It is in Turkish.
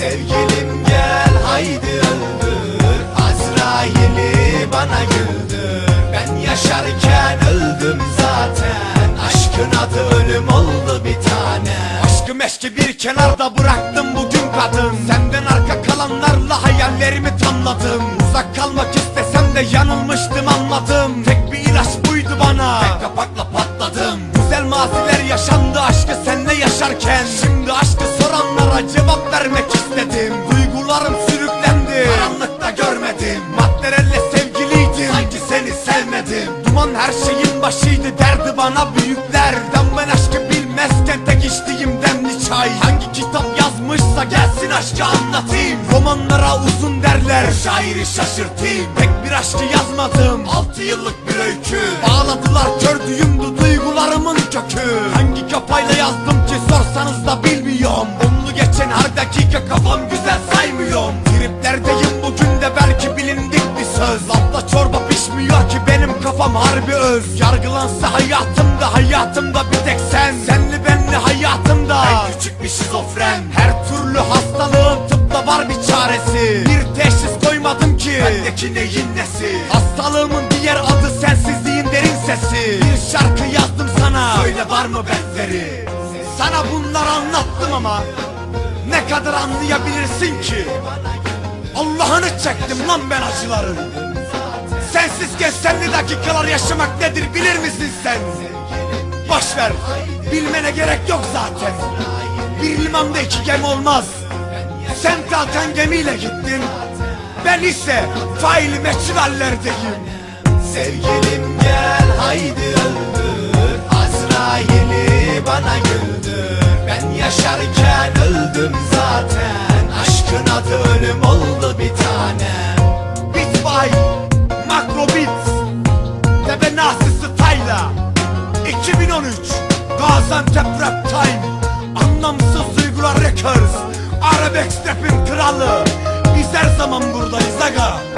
Sevgilim gel haydi öldür. Azrail'i bana güldür. Ben yaşarken öldüm zaten. Aşkın adı ölüm oldu bir tane. Aşkı meşki bir kenarda bıraktım bugün kadın. Senden arka kalanlarla hayallerimi tamladım. Uzak kalmak istesem de yanılmıştım anladım. Tek bir ilaç buydu bana. Tek kapakla patladım. Güzel maziler yaşandı aşkı senle yaşarken. Şimdi aşkı soranlara cevap vermek istedim bana büyüklerden Ben aşkı bilmezken tek içtiğim demli çay. Hangi kitap yazmışsa gelsin aşkı anlatayım. Romanlara uzun derler Şairi şaşırtayım. Pek bir aşkı yazmadım Altı yıllık bir öykü. Bağladılar kör düğümdü duygularımın kökü. Hangi kafayla yazdım ki sorsanız da bilmiyorum kafam harbi öz Yargılansa hayatımda hayatımda bir tek sen. Senli benli hayatımda. En küçük bir şizofren. Her türlü hastalığın tıpta var bir çaresi. Bir teşhis koymadım ki. Bendeki neyin nesi? Hastalığımın diğer adı sensizliğin derin sesi. Bir şarkı yazdım sana. Söyle var mı benzeri? Sana bunları anlattım ama Ne kadar anlayabilirsin ki? Allah'ını çektim lan ben acıların Sensizken senli dakikalar yaşamak nedir bilir misin sen? Boş ver, bilmene gerek yok zaten. Bir limanda iki gemi olmaz. Sen kalkan gemiyle gittin. Ben ise faili meçhul hallerdeyim Sevgilim gel haydi öldür. Azrail'i bana güldür. Ben yaşarken öldüm zaten. Aşkın adı ölüm oldu bir tane Bit Gaziantep Rap Time Anlamsız Duygular Records Arabex Rap'in kralı Biz her zaman buradayız aga